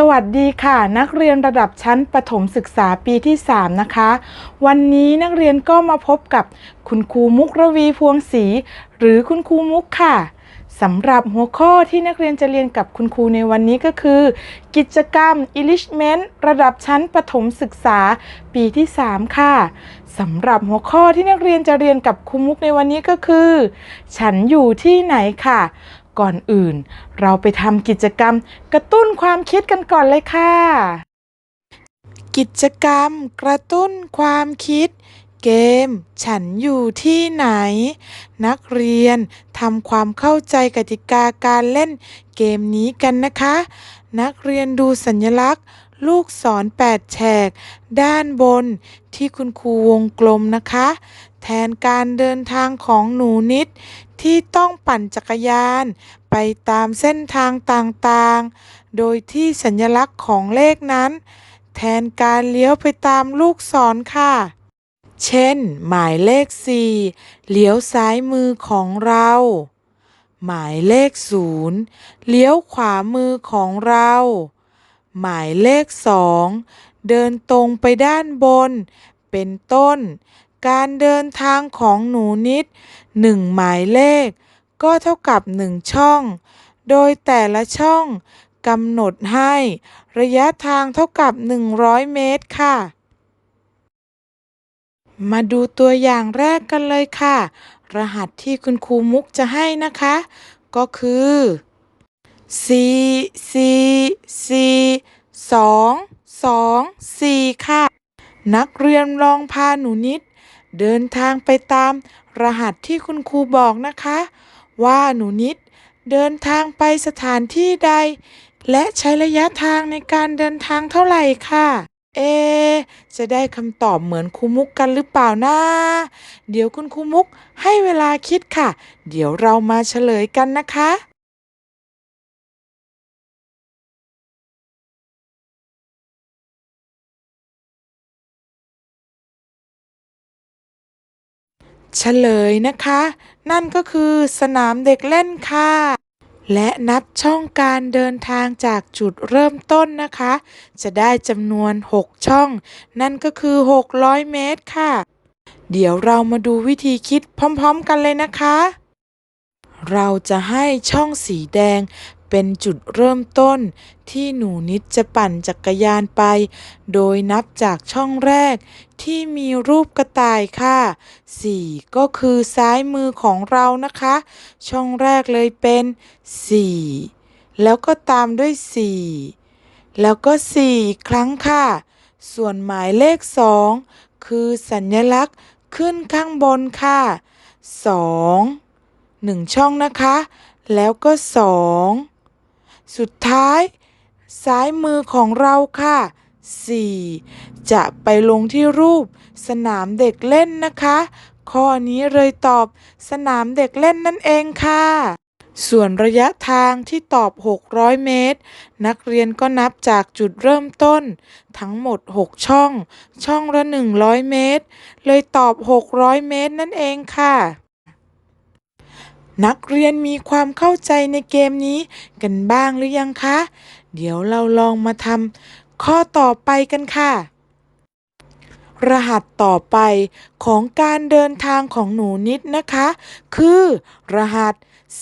สวัสดีค่ะ นักเรียนระดับชั้นประถมศึกษาปีที่ 3 นะคะ วันนี้นักเรียนก็มาพบกับคุณครูมุกระวีพวงศรีหรือคุณครูมุกค่ะสำหรับหัวข้อที่นักเรียนจะเรียนกับคุณครูในวันนี้ก็คือ กิจกรรม Englishment ระดับชั้นประถมศึกษาปีที่ 3 ค่ะสำหรับหัวข้อที่นักเรียนจะเรียนกับครูมุกในวันนี้ก็คือ ฉันอยู่ที่ไหนค่ะ ก่อนอื่น เราไปทำกิจกรรมกระตุ้นความคิดกันก่อนเลยค่ะ กิจกรรมกระตุ้นความคิด เกม ฉันอยู่ที่ไหน นักเรียนทำความเข้าใจกติกาการเล่นเกมนี้กันนะคะ นักเรียนดูสัญลักษณ์ลูกศรแปดแฉก ด้านบนที่คุณครูวงกลมนะคะ แทนการเดินทางของหนูนิด ที่ต้องปั่นจักรยาน ไปตามเส้นทางต่างๆ โดยที่สัญลักษณ์ของเลขนั้น แทนการเลี้ยวไปตามลูกศรค่ะ เช่น หมายเลข 4 เลี้ยวซ้ายมือของเรา หมายเลข 0 เลี้ยวขวามือของเรา หมายเลข 2 เดินตรงไปด้านบน เป็นต้น การเดินทางของหนูนิด 1 หมายเลข ก็เท่ากับ 1 ช่อง โดยแต่ละช่องกำหนดให้ ระยะทางเท่ากับ 100 เมตรค่ะ มาดูตัวอย่างแรกกันเลยค่ะ รหัสที่คุณครูมุกจะให้นะคะ ก็คือ4 4 4 2 2 4 ค่ะ นักเรียนลองพาหนูนิด เดินทางไปตามรหัสที่คุณครูบอกนะคะ ว่าหนูนิดเดินทางไปสถานที่ใด และใช้ระยะทางในการเดินทางเท่าไหร่ค่ะ เอ จะได้คำตอบเหมือนครูมุกกันหรือเปล่านะ เดี๋ยวคุณครูมุกให้เวลาคิดค่ะ เดี๋ยวเรามาเฉลยกันนะคะ เฉลยนะคะ นั่นก็คือสนามเด็กเล่นค่ะ และนับช่องการเดินทางจากจุดเริ่มต้นนะคะ จะได้จำนวน 6 ช่อง นั่นก็คือ 600 เมตรค่ะ เดี๋ยวเรามาดูวิธีคิดพร้อมๆกันเลยนะคะเราจะให้ช่องสีแดง เป็นจุดเริ่มต้นที่หนูนิดจะปั่นจักรยานไป โดยนับจากช่องแรกที่มีรูปกระต่ายค่ะ 4 ก็คือซ้ายมือของเรานะคะ ช่องแรกเลยเป็น 4 แล้วก็ตามด้วย 4 แล้วก็ 4 อีกครั้งค่ะ ส่วนหมายเลข 2 คือสัญลักษณ์ขึ้นข้างบนค่ะ 2 1 ช่องนะคะ แล้วก็ 2 สุดท้าย ซ้ายมือของเราค่ะ 4 จะไปลงที่รูป สนามเด็กเล่นนะคะ ข้อนี้เลยตอบ สนามเด็กเล่นนั่นเองค่ะ ส่วนระยะทางที่ตอบ 600 เมตร นักเรียนก็นับจากจุดเริ่มต้น ทั้งหมด 6 ช่อง ช่องละ 100 เมตร เลยตอบ 600 เมตรนั่นเองค่ะ นักเรียนมีความเข้าใจในเกมนี้กันบ้างหรือยังคะ เดี๋ยวเราลองมาทำข้อต่อไปกันค่ะ รหัสต่อไปของการเดินทางของหนูนิดนะคะ คือ รหัส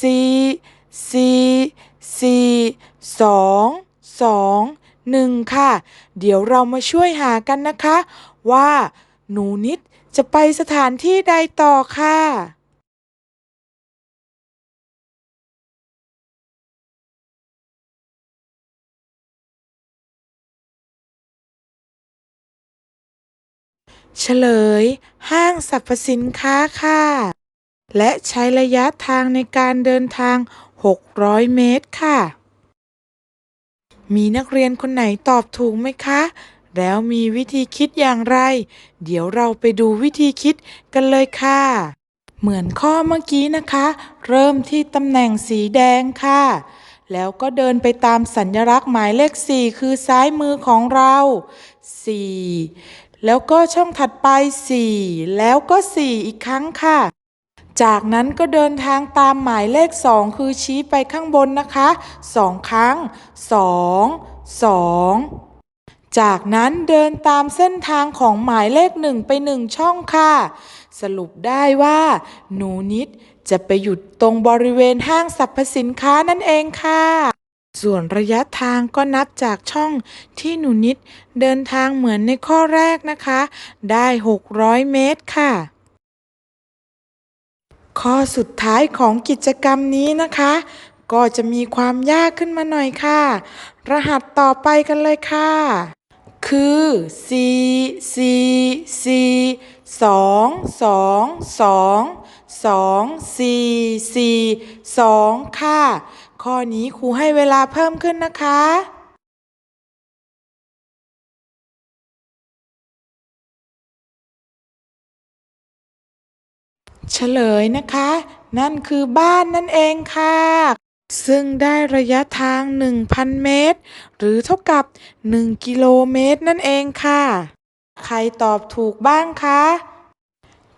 4 4 4 2 2 1ค่ะ เดี๋ยวเรามาช่วยหากันนะคะ ว่าหนูนิดจะไปสถานที่ใดต่อค่ะ เฉลย ห้างสรรพสินค้าค่ะ และใช้ระยะทางในการเดินทาง 600 เมตรค่ะ มีนักเรียนคนไหนตอบถูกไหมคะ แล้วมีวิธีคิดอย่างไร เดี๋ยวเราไปดูวิธีคิดกันเลยค่ะ เหมือนข้อเมื่อกี้นะคะ เริ่มที่ตำแหน่งสีแดงค่ะ แล้วก็เดินไปตามสัญลักษณ์หมายเลข 4 คือซ้ายมือของเรา 4 แล้วก็ช่องถัดไป 4 แล้วก็ 4 อีกครั้งค่ะ จากนั้นก็เดินทางตามหมายเลข 2 คือชี้ไปข้างบนนะคะ 2 ครั้ง 2 2 จากนั้นเดินตามเส้นทางของหมายเลขหนึ่งไปหนึ่งช่องค่ะ สรุปได้ว่า หนูนิดจะไปหยุดตรงบริเวณห้างสรรพสินค้านั่นเองค่ะ ส่วนระยะทางก็นับจากช่องที่หนูนิดเดินทางเหมือนในข้อแรกนะคะ ได้ 600 เมตรค่ะ ข้อสุดท้ายของกิจกรรมนี้นะคะ ก็จะมีความยากขึ้นมาหน่อยค่ะ รหัสต่อไปกันเลยค่ะ คือ4 4 4 2 2 2 2 4 4 2ค่ะ ข้อนี้ครูให้เวลาเพิ่มขึ้นนะคะเฉลยนะคะ นั่นคือบ้านนั่นเองค่ะ ซึ่งได้ระยะทาง 1,000 เมตร หรือเท่ากับ 1 กิโลเมตรนั่นเองค่ะ ใครตอบถูกบ้างคะ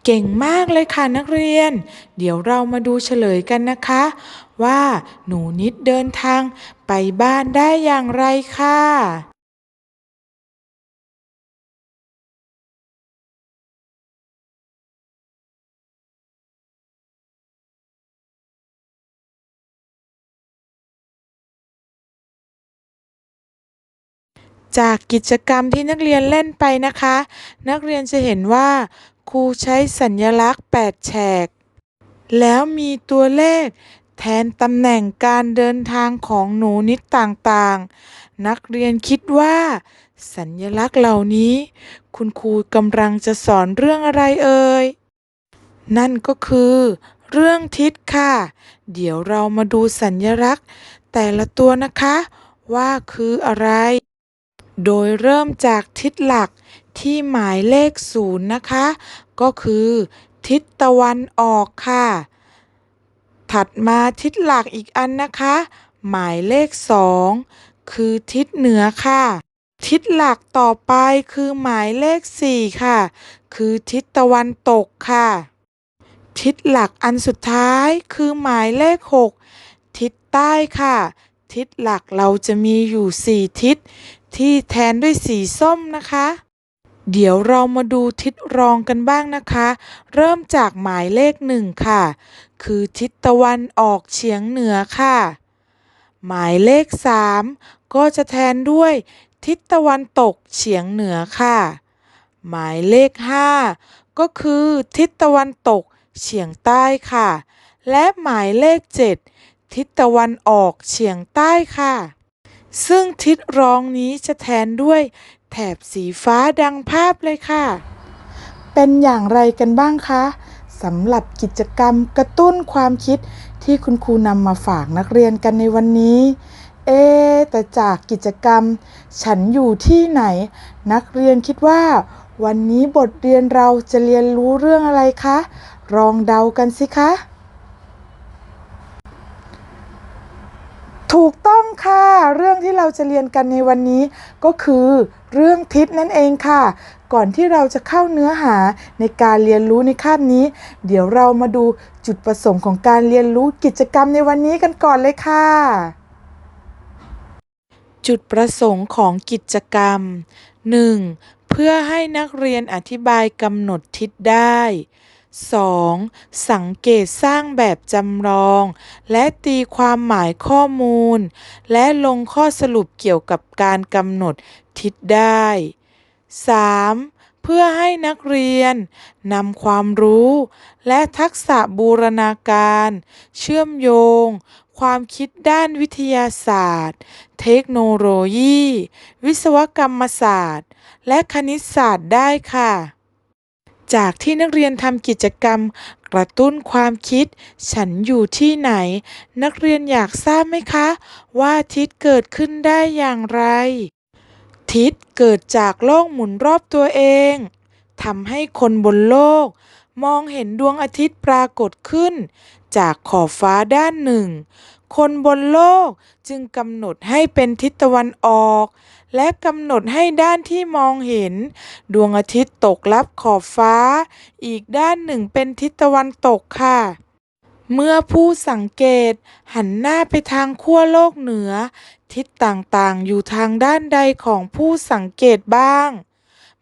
เก่งมากเลยค่ะนักเรียน เดี๋ยวเรามาดูเฉลยกันนะคะ ว่าหนูนิดเดินทางไปบ้านได้อย่างไรค่ะจากกิจกรรมที่นักเรียนเล่นไปนะคะ นักเรียนจะเห็นว่า ครูใช้สัญลักษณ์ 8 แฉก แล้วมีตัวเลข แทนตำแหน่งการเดินทางของหนูนิดต่างๆ นักเรียนคิดว่า สัญลักษณ์เหล่านี้ คุณครูกำลังจะสอนเรื่องอะไรเอ่ย นั่นก็คือ เรื่องทิศค่ะ เดี๋ยวเรามาดูสัญลักษณ์ แต่ละตัวนะคะ ว่าคืออะไร โดยเริ่มจากทิศหลักที่หมายเลขศูนย์นะคะ ก็คือ ทิศตะวันออกค่ะ ถัดมาทิศหลักอีกอันนะคะ หมายเลขสองคือทิศเหนือค่ะ ทิศหลักต่อไปคือหมายเลขสี่ค่ะ คือทิศตะวันตกค่ะ ทิศหลักอันสุดท้ายคือหมายเลขหกทิศใต้ค่ะ ทิศหลักเราจะมีอยู่สี่ทิศที่แทนด้วยสีส้มนะคะ เดี๋ยวเรามาดูทิศรองกันบ้างนะคะ เริ่มจากหมายเลขหนึ่งค่ะ คือทิศตะวันออกเฉียงเหนือค่ะ หมายเลขสามก็จะแทนด้วยทิศตะวันตกเฉียงเหนือค่ะ หมายเลขห้าก็คือทิศตะวันตกเฉียงใต้ค่ะ และหมายเลขเจ็ดทิศตะวันออกเฉียงใต้ค่ะ ซึ่งทิศร้องนี้จะแทนด้วยแถบสีฟ้าดังภาพเลยค่ะ เป็นอย่างไรกันบ้างคะสำหรับกิจกรรมกระตุ้นความคิดที่คุณครูนำมาฝากนักเรียนกันในวันนี้ เอ๊แต่จากกิจกรรม ฉันอยู่ที่ไหน นักเรียนคิดว่า วันนี้บทเรียนเราจะเรียนรู้เรื่องอะไรคะลองเดากันสิคะ ถูกต้องค่ะ เรื่องที่เราจะเรียนกันในวันนี้ ก็คือเรื่องทิศนั่นเองค่ะ ก่อนที่เราจะเข้าเนื้อหาในการเรียนรู้ในคาบนี้ เดี๋ยวเรามาดูจุดประสงค์ของการเรียนรู้กิจกรรมในวันนี้กันก่อนเลยค่ะ จุดประสงค์ของกิจกรรม 1. เพื่อให้นักเรียนอธิบายกำหนดทิศได้ 2. สังเกตสร้างแบบจำลอง และตีความหมายข้อมูล และลงข้อสรุปเกี่ยวกับการกำหนดทิศได้ 3. เพื่อให้นักเรียนนำความรู้ และทักษะบูรณาการ เชื่อมโยง ความคิดด้านวิทยาศาสตร์ เทคโนโลยี วิศวกรรมศาสตร์ และคณิตศาสตร์ได้ค่ะ จากที่นักเรียนทำกิจกรรม กระตุ้นความคิด ฉันอยู่ที่ไหน นักเรียนอยากทราบไหมคะ ว่าทิศเกิดขึ้นได้อย่างไร ทิศเกิดจากโลกหมุนรอบตัวเองทำให้คนบนโลก มองเห็นดวงอาทิตย์ปรากฏขึ้น จากขอบฟ้าด้านหนึ่ง คนบนโลกจึงกำหนดให้เป็นทิศตะวันออก และกำหนดให้ด้านที่มองเห็น ดวงอาทิตย์ตกลับขอบฟ้า อีกด้านหนึ่งเป็นทิศตะวันตกค่ะ เมื่อผู้สังเกต หันหน้าไปทางขั้วโลกเหนือ ทิศต่างๆ อยู่ทางด้านใดของผู้สังเกตบ้าง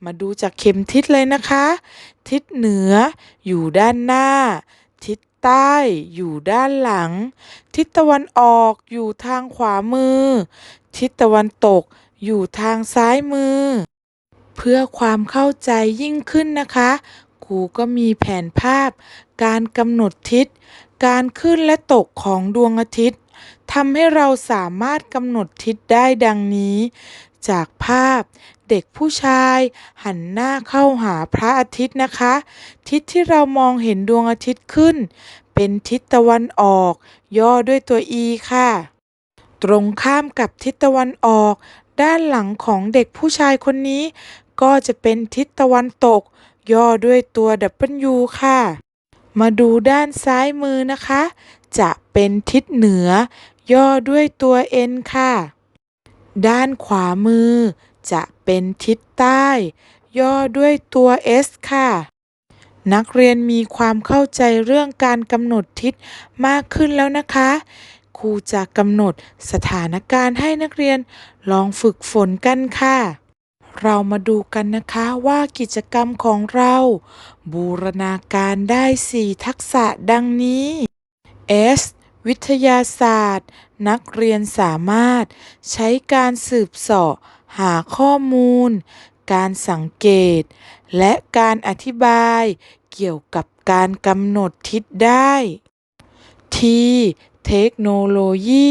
มาดูจากเข็มทิศเลยนะคะ ทิศเหนืออยู่ด้านหน้า ทิศใต้อยู่ด้านหลัง ทิศตะวันออกอยู่ทางขวามือ ทิศตะวันตก อยู่ทางซ้ายมือ เพื่อความเข้าใจยิ่งขึ้นนะคะ ครูก็มีแผนภาพ การกำหนดทิศ การขึ้นและตกของดวงอาทิตย์ทำให้เราสามารถกำหนดทิศได้ดังนี้ จากภาพเด็กผู้ชาย หันหน้าเข้าหาพระอาทิตย์นะคะ ทิศที่เรามองเห็นดวงอาทิตย์ขึ้น เป็นทิศตะวันออก ย่อด้วยตัว E ค่ะ ตรงข้ามกับทิศตะวันออกด้านหลังของเด็กผู้ชายคนนี้ ก็จะเป็นทิศตะวันตก ย่อด้วยตัว W ค่ะ มาดูด้านซ้ายมือนะคะ จะเป็นทิศเหนือ ย่อด้วยตัว N ค่ะ ด้านขวามือ จะเป็นทิศใต้ ย่อด้วยตัว S ค่ะ นักเรียนมีความเข้าใจเรื่องการกำหนดทิศมากขึ้นแล้วนะคะ รูจะกำหนดสถานการณ์ให้นักเรียนลองฝึกฝนกันค่ะ เรามาดูกันนะคะว่ากิจกรรมของเรา บูรณาการได้ 4 ทักษะดังนี้ S วิทยาศาสตร์ นักเรียนสามารถ ใช้การสืบเสาะหาข้อมูล การสังเกต และการอธิบาย เกี่ยวกับการกำหนดทิศได้ T เทคโนโลยี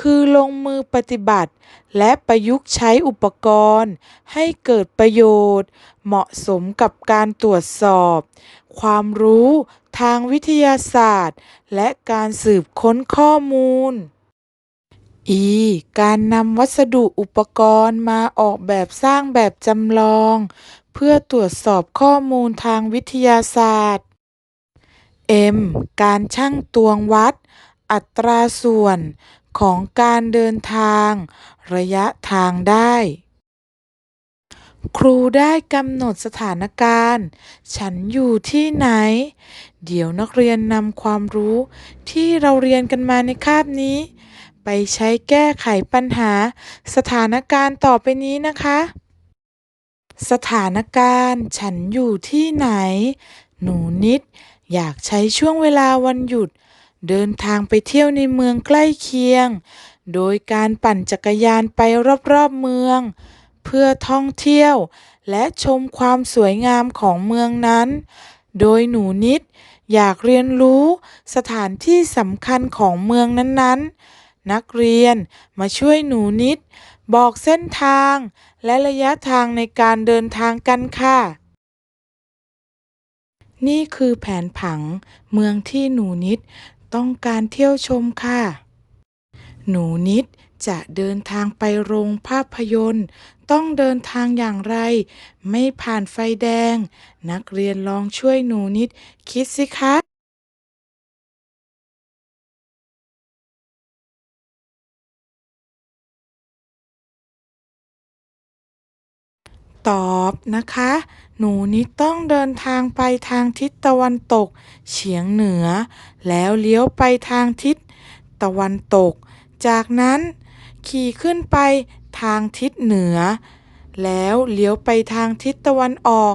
คือลงมือปฏิบัติ และประยุกต์ใช้อุปกรณ์ ให้เกิดประโยชน์ เหมาะสมกับการตรวจสอบ ความรู้ทางวิทยาศาสตร์ และการสืบค้นข้อมูล E การนำวัสดุอุปกรณ์มาออกแบบสร้างแบบจำลอง เพื่อตรวจสอบข้อมูลทางวิทยาศาสตร์ M การชั่งตวงวัด อัตราส่วนของการเดินทาง ระยะทางได้ ครูได้กำหนดสถานการณ์ ฉันอยู่ที่ไหน เดี๋ยวนักเรียนนำความรู้ที่เราเรียนกันมาในคาบนี้ ไปใช้แก้ไขปัญหาสถานการณ์ต่อไปนี้นะคะ สถานการณ์ฉันอยู่ที่ไหน หนูนิดอยากใช้ช่วงเวลาวันหยุด เดินทางไปเที่ยวในเมืองใกล้เคียง โดยการปั่นจักรยานไปรอบๆเมือง เพื่อท่องเที่ยว และชมความสวยงามของเมืองนั้น โดยหนูนิดอยากเรียนรู้สถานที่สำคัญของเมืองนั้นๆ นักเรียนมาช่วยหนูนิด บอกเส้นทาง และระยะทางในการเดินทางกันค่ะ นี่คือแผนผังเมืองที่หนูนิด ต้องการเที่ยวชมค่ะ หนูนิดจะเดินทางไปโรงภาพยนตร์ ต้องเดินทางอย่างไร ไม่ผ่านไฟแดง นักเรียนลองช่วยหนูนิดคิดสิคะ ตอบนะคะ หนูนิดต้องเดินทางไปทางทิศตะวันตก เฉียงเหนือ แล้วเลี้ยวไปทางทิศตะวันตก จากนั้นขี่ขึ้นไปทางทิศเหนือ แล้วเลี้ยวไปทางทิศตะวันออก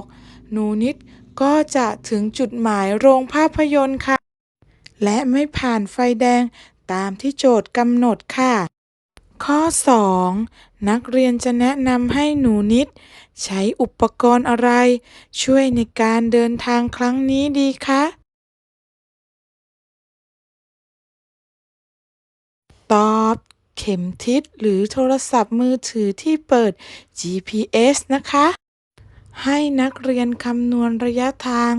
หนูนิดก็จะถึงจุดหมายโรงภาพยนตร์ค่ะ และไม่ผ่านไฟแดงตามที่โจทย์กำหนดค่ะ ข้อ 2 นักเรียนจะแนะนำให้หนูนิด ใช้อุปกรณ์อะไร ช่วยในการเดินทางครั้งนี้ดีคะ ตอบเข็มทิศหรือโทรศัพท์มือถือที่เปิด GPS นะคะ ให้นักเรียนคำนวณระยะทาง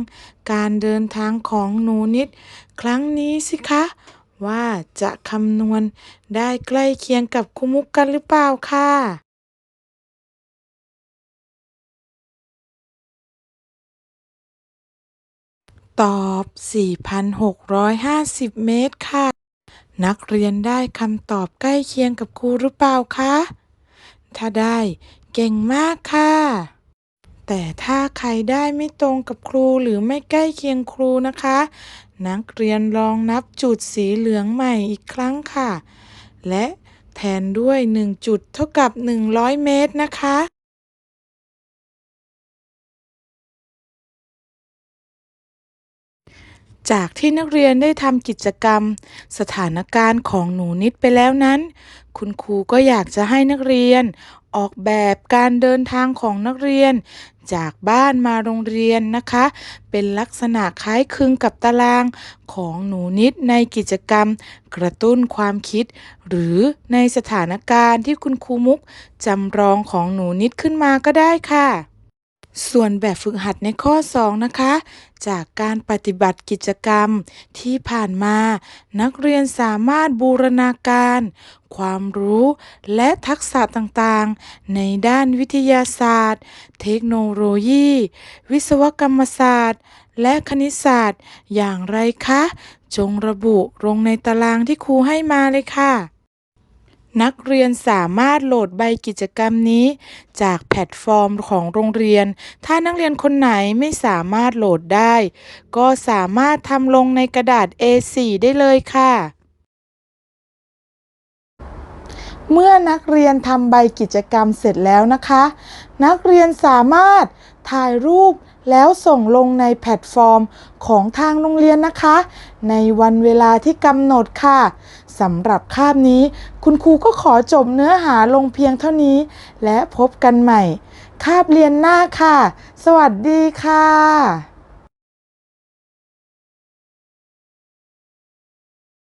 การเดินทางของหนูนิด ครั้งนี้สิคะ ว่าจะคำนวณได้ใกล้เคียงกับครูมุกกันหรือเปล่าค่ะ ตอบ 4,650 เมตรค่ะ นักเรียนได้คำตอบใกล้เคียงกับครูหรือเปล่าคะ ถ้าได้เก่งมากค่ะ แต่ถ้าใครได้ไม่ตรงกับครูหรือไม่ใกล้เคียงครูนะคะ นักเรียนลองนับจุดสีเหลืองใหม่อีกครั้งค่ะ และแทนด้วย 1 จุดเท่ากับ 100 เมตรนะคะ จากที่นักเรียนได้ทำกิจกรรม สถานการณ์ของหนูนิดไปแล้วนั้น คุณครูก็อยากจะให้นักเรียน ออกแบบการเดินทางของนักเรียน จากบ้านมาโรงเรียนนะคะ เป็นลักษณะคล้ายคลึงกับตารางของหนูนิดในกิจกรรม กระตุ้นความคิด หรือในสถานการณ์ที่คุณครูมุกจำลองของหนูนิดขึ้นมาก็ได้ค่ะ ส่วนแบบฝึกหัดในข้อ 2 นะคะ จากการปฏิบัติกิจกรรมที่ผ่านมา นักเรียนสามารถบูรณาการ ความรู้และทักษะต่างๆ ในด้านวิทยาศาสตร์ เทคโนโลยี วิศวกรรมศาสตร์ และคณิตศาสตร์ อย่างไรคะ จงระบุลงในตารางที่ครูให้มาเลยค่ะ นักเรียนสามารถโหลดใบกิจกรรมนี้ จากแพลตฟอร์มของโรงเรียน ถ้านักเรียนคนไหนไม่สามารถโหลดได้ ก็สามารถทำลงในกระดาษ A4 ได้เลยค่ะ เมื่อนักเรียนทำใบกิจกรรมเสร็จแล้วนะคะ นักเรียนสามารถถ่ายรูป แล้วส่งลงในแพลตฟอร์มของทางโรงเรียนนะคะ ในวันเวลาที่กำหนดค่ะสำหรับคาบนี้ คุณครูก็ขอจบเนื้อหาลงเพียงเท่านี้ และพบกันใหม่ คาบเรียนหน้าค่ะ สวัสดีค่ะ